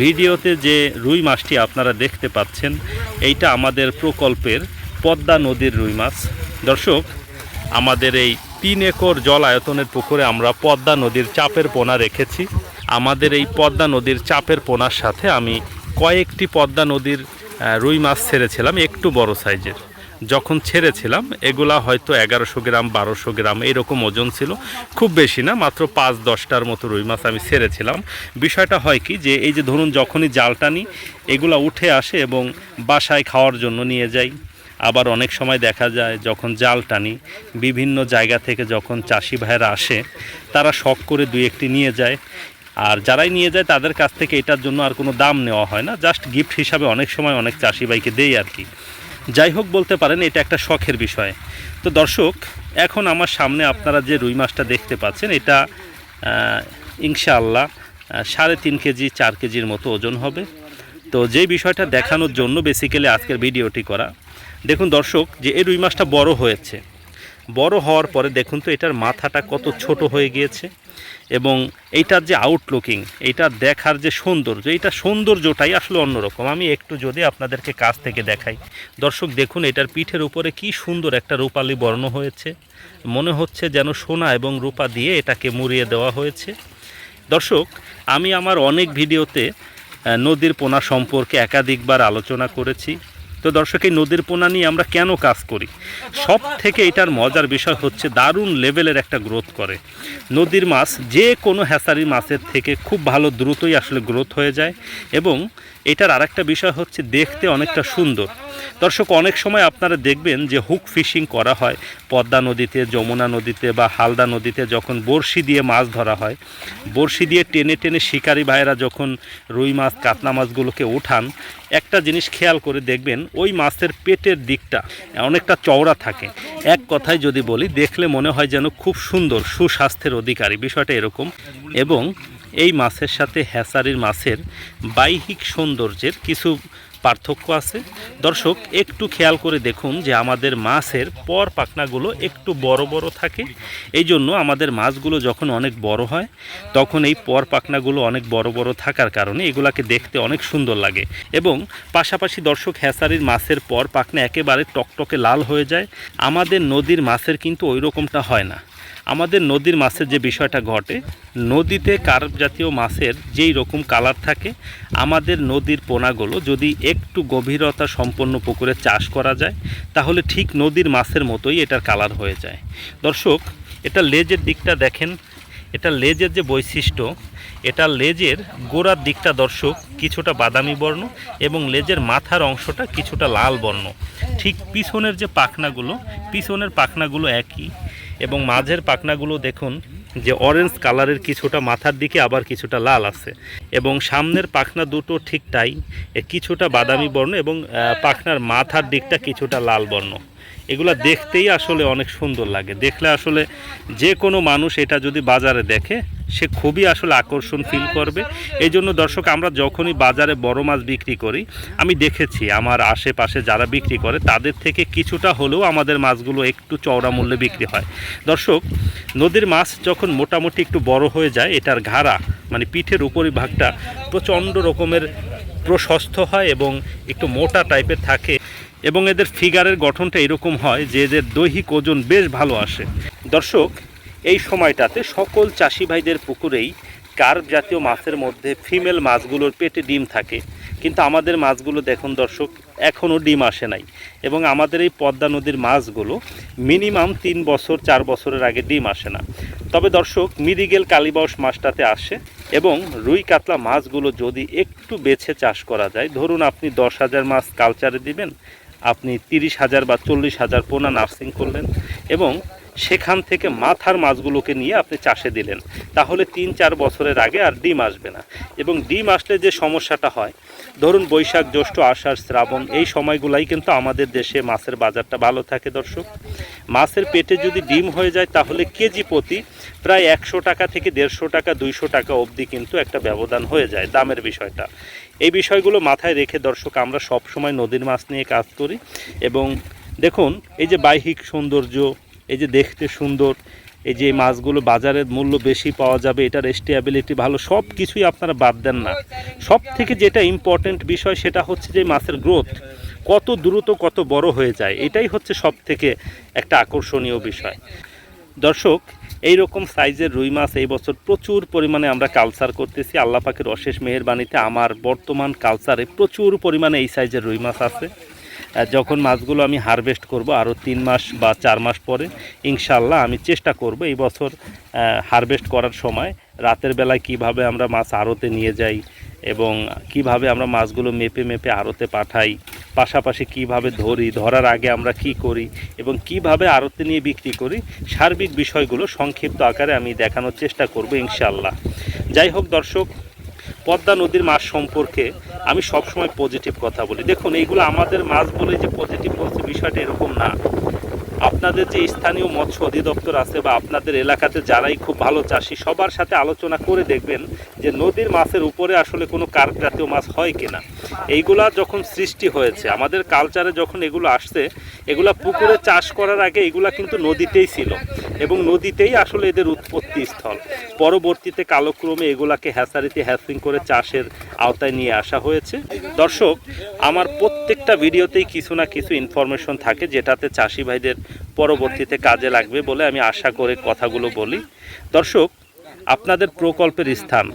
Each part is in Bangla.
ভিডিওতে যে রুই মাছটি আপনারা দেখতে পাচ্ছেন, এইটা আমাদের প্রকল্পের পদ্মা নদীর রুই মাছ। দর্শক, আমাদের এই তিন একর জল আয়তনের পুকুরে আমরা পদ্মা নদীর চাপের পোনা রেখেছি। আমাদের এই পদ্মা নদীর চাপের পোনার সাথে আমি কয়েকটি পদ্মা নদীর রুই মাছ ছেড়েছিলাম, একটু বড় সাইজের। যখন ছেড়েছিলাম, এগুলা হয়তো এগারোশো গ্রাম, বারোশো গ্রাম, এরকম ওজন ছিল। খুব বেশি না, মাত্র পাঁচ, দশটার মতো রুই মাছ আমি ছেড়েছিলাম। বিষয়টা হয় কি যে, এই যে ধরুন যখনই জালটা নিই এগুলা উঠে আসে এবং বাসায় খাওয়ার জন্য নিয়ে যাই। আবার অনেক সময় দেখা যায় যখন জাল টানি, বিভিন্ন জায়গা থেকে যখন চাষি ভাইয়েরা আসে, তারা শখ করে দুই একটি নিয়ে যায়। আর যারাই নিয়ে যায়, তাদের কাছ থেকে এটার জন্য আর কোনো দাম নেওয়া হয় না। জাস্ট গিফট হিসাবে অনেক সময় অনেক চাষি ভাইকে দেই আর কি। যাই হোক বলতে পারেন, এটা একটা শখের বিষয়। তো দর্শক, এখন আমার সামনে আপনারা যে রুই মাছটা দেখতে পাচ্ছেন, এটা ইনশাআল্লাহ সাড়ে তিন কেজি, চার কেজির মতো ওজন হবে। তো যেই বিষয়টা দেখানোর জন্য বেসিক্যালি আজকের ভিডিওটি করা। দেখুন দর্শক, যে এই রুই মাছটা বড় হয়েছে। বড় হওয়ার পরে দেখুন তো, এটার মাথাটা কত ছোট হয়ে গিয়েছে। এবং এইটার যে আউটলুকিং এইটা দেখার যে সৌন্দর্য, এইটা সৌন্দর্যটাই আসলে অন্যরকম। আমি একটু যদি আপনাদেরকে কাছ থেকে দেখাই। দর্শক, দেখুন, এটার পিঠের উপরে কি সুন্দর একটা রূপালি বর্ণ হয়েছে। মনে হচ্ছে যেন সোনা এবং রূপা দিয়ে এটাকে মুড়িয়ে দেওয়া হয়েছে। দর্শক, আমি আমার অনেক ভিডিওতে নদীর পোনা সম্পর্কে একাধিকবার আলোচনা করেছি। তো দর্শক, এই নদীর পোনা নিয়ে আমরা কেন কাজ করি? সব থেকে এটার মজার বিষয় হচ্ছে দারুণ লেভেলের একটা গ্রোথ করে। নদীর মাছ, যে কোনো হ্যাসারি মাছের থেকে খুব ভালো দ্রুতই আসলে গ্রোথ হয়ে যায় এবং এটার আরেকটা বিষয় হচ্ছে দেখতে অনেকটা সুন্দর। দর্শক, অনেক সময় আপনারা দেখবেন যে হুক ফিশিং করা হয় পদ্মা নদীতে, যমুনা নদীতে বা হালদা নদীতে যখন বড়শি দিয়ে মাছ ধরা হয়। বড়শি দিয়ে টেনে টেনে শিকারী ভাইয়েরা যখন রুই মাছ, কাতলা মাছগুলোকে ওঠান একটা জিনিস খেয়াল করে দেখবেন, ওই মাছের পেটের দিকটা অনেকটা চওড়া থাকে। এক কথায় যদি বলি, দেখলে মনে হয় যেন খুব সুন্দর, সুস্বাস্থ্যের অধিকারী। বিষয়টা এরকম। এবং এই মাছের সাথে হ্যাসারির মাছের বাহ্যিক সৌন্দর্যের কিছু পার্থক্য আছে। দর্শক, একটু খেয়াল করে দেখুন যে আমাদের মাছের পর পাখনাগুলো একটু বড় বড় থাকে। এই জন্য আমাদের মাছগুলো যখন অনেক বড় হয়, তখন এই পর পাখনাগুলো অনেক বড় বড় থাকার কারণে এগুলাকে দেখতে অনেক সুন্দর লাগে। এবং পাশাপাশি দর্শক হ্যাসারির মাছের পর পাখনা একেবারে টকটকে লাল হয়ে যায়। আমাদের নদীর মাছের কিন্তু ওই রকমটা হয় না। আমাদের নদীর মাছের যে বিষয়টা ঘটে, নদীতে কার্প জাতীয় মাছের যেই রকম কালার থাকে, আমাদের নদীর পোনাগুলো যদি একটু গভীরতা সম্পন্ন পুকুরে চাষ করা যায়, তাহলে ঠিক নদীর মাছের মতোই এটার কালার হয়ে যায়। দর্শক, এটা লেজের দিকটা দেখেন, এটা লেজের যে বৈশিষ্ট্য, এটা লেজের গোড়ার দিকটা দর্শক কিছুটা বাদামি বর্ণ এবং লেজের মাথার অংশটা কিছুটা লাল বর্ণ। ঠিক পিছনের যে পাখনাগুলো, পিছনের পাখনাগুলো একই এবং মাঝের পাখনাগুলো দেখুন যে অরেঞ্জ কালারের কিছুটা মাথার দিকে আবার কিছুটা লাল আছে। এবং সামনের পাখনা দুটো ঠিক তাই কিছুটা বাদামি বর্ণ এবং পাখনার মাথার দিকটা কিছুটা লাল বর্ণ। এগুলা দেখতেই আসলে অনেক সুন্দর লাগে। দেখলে আসলে যে কোনো মানুষ এটা যদি বাজারে দেখে, সে খুবই আসলে আকর্ষণ ফিল করবে। এই জন্য দর্শক, আমরা যখনই বাজারে বড় মাছ বিক্রি করি, আমি দেখেছি আমার আশেপাশে যারা বিক্রি করে, তাদের থেকে কিছুটা হলেও আমাদের মাছগুলো একটু চওড়া মূল্যে বিক্রি হয়। দর্শক, নদীর মাছ যখন মোটামুটি একটু বড় হয়ে যায়, এটার ঘাড়া মানে পিঠের উপরি ভাগটা প্রচণ্ড রকমের প্রশস্ত হয় এবং একটু মোটা টাইপের থাকে। এবং এদের ফিগারের গঠনটা এরকম হয় যে এদের দৈহিক ওজন বেশ ভালো আসে। দর্শক, এই সময়টাতে সকল চাষি ভাইদের পুকুরেই কার্প জাতীয় মাছের মধ্যে ফিমেল মাছগুলোর পেটে ডিম থাকে। কিন্তু আমাদের মাছগুলো দেখুন দর্শক এখনও ডিম আসে নাই এবং আমাদের এই পদ্মা নদীর মাছগুলো মিনিমাম তিন বছর, চার বছরের আগে ডিম আসে না। তবে দর্শক, মিরিগেল কালিবাউস মাছটাতে আসে এবং রুই কাতলা মাছগুলো যদি একটু বেছে চাষ করা যায়, ধরুন আপনি দশ হাজার মাছ কালচারে দিবেন আপনি তিরিশ হাজার বা চল্লিশ হাজার পোনা নার্সিং করলেন এবং সেখান থেকে মাথার মাছগুলোকে নিয়ে আপনি চাষে দিলেন। তাহলে তিন চার বছরের আগে আর ডিম আসবে না। এবং ডিম আসলে যে সমস্যাটা হয়, ধরুন বৈশাখ, জ্যৈষ্ঠ, আষাঢ়, শ্রাবণ, এই সময়গুলাই কিন্তু আমাদের দেশে মাছের বাজারটা ভালো থাকে দর্শক। মাছের পেটে যদি ডিম হয়ে যায়, তাহলে কেজি প্রতি প্রায় একশো টাকা থেকে দেড়শো টাকা, দুইশো টাকা অবধি কিন্তু একটা ব্যবধান হয়ে যায় দামের বিষয়টা। এই বিষয়গুলো মাথায় রেখে দর্শক, আমরা সব সময় নদীর মাছ নিয়ে কাজ করি। এবং দেখুন, এই যে বাহ্যিক সৌন্দর্য, এই যে দেখতে সুন্দর, এই যে মাছগুলো বাজারের মূল্য বেশি পাওয়া যাবে, এটার স্টেবিলিটি ভালো সব কিছুই আপনারা বাদ দেন না। সব থেকে যেটা ইম্পর্ট্যান্ট বিষয়, সেটা হচ্ছে যে মাছের গ্রোথ কত দ্রুত কত বড় হয়ে যায়, এটাই হচ্ছে সব থেকে একটা আকর্ষণীয় বিষয়। দর্শক এই রকম সাইজের রুই মাছ এই বছর প্রচুর পরিমাণে আমরা কালচার করতেছি। আল্লাহ পাকের অশেষ মেহেরবানিতে আমার বর্তমান কালচারে প্রচুর পরিমাণে এই সাইজের রুই মাছ আছে। যখন মাছগুলো আমি হারভেস্ট করব আরও তিন মাস বা চার মাস পরে ইনশাল্লাহ আমি চেষ্টা করব এই বছর হারভেস্ট করার সময় রাতের বেলায় কীভাবে আমরা মাছ আড়তে নিয়ে যাই এবং কীভাবে আমরা মাছগুলো মেপে মেপে আড়তে পাঠাই। পাশাপাশি কীভাবে ধরি, ধরার আগে আমরা কি করি এবং কীভাবে আড়তে নিয়ে বিক্রি করি, সার্বিক বিষয়গুলো সংক্ষিপ্ত আকারে আমি দেখানোর চেষ্টা করব ইনশাল্লাহ যাই হোক দর্শক, পদ্মা নদীর মাছ সম্পর্কে আমি সবসময় পজিটিভ কথা বলি। দেখুন, এইগুলো আমাদের মাছ বলে যে পজিটিভ বলছে, বিষয়টা এরকম না। আপনাদের যে স্থানীয় মৎস্য অধিদপ্তর আছে বা আপনাদের এলাকাতে যারাই খুব ভালো চাষি, সবার সাথে আলোচনা করে দেখবেন যে নদীর মাছের উপরে আসলে কোনো কার্প জাতীয় মাছ হয় কিনা। এইগুলা যখন সৃষ্টি হয়েছে, আমাদের কালচারে যখন এগুলো আসছে, এগুলা পুকুরে চাষ করার আগে এগুলা কিন্তু নদীতেই ছিল। এবং নদীতেই আসলে এদের উৎপত্তি স্থল। পরবর্তীতে কালক্রমে এগুলাকে হ্যাসারিতে হ্যাসিং করে চাষের আওতায় নিয়ে আসা হয়েছে। দর্শক, আমার প্রত্যেকটা ভিডিওতেই কিছু না কিছু ইনফরমেশন থাকে যেটাতে চাষি ভাইদের পরবর্তীতে কাজে লাগবে বলে আমি আশা করে কথাগুলো বলি। দর্শক, আপনাদের প্রকল্পের স্থান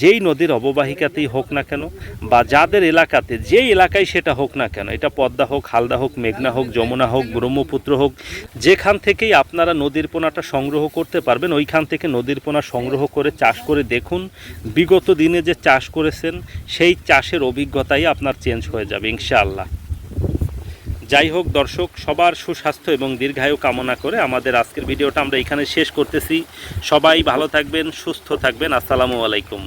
যেই নদীর অববাহিকাতেই হোক না কেন বা যাদের এলাকাতে, যেই এলাকায় সেটা হোক না কেন, এটা পদ্মা হোক, হালদা হোক, মেঘনা হোক, যমুনা হোক, ব্রহ্মপুত্র হোক, যেখান থেকেই আপনারা নদীর পোনাটা সংগ্রহ করতে পারবেন, ওইখান থেকে নদীর পোনা সংগ্রহ করে চাষ করে দেখুন। বিগত দিনে যে চাষ করেছেন, সেই চাষের অভিজ্ঞতাই আপনার চেঞ্জ হয়ে যাবে, ইনশাআল্লাহ। যাই হোক দর্শক, সবার সুস্বাস্থ্য এবং দীর্ঘায়ু কামনা করে আমাদের আজকের ভিডিওটা আমরা এখানে শেষ করতেছি। সবাই ভালো থাকবেন, সুস্থ থাকবেন। আসসালামু আলাইকুম।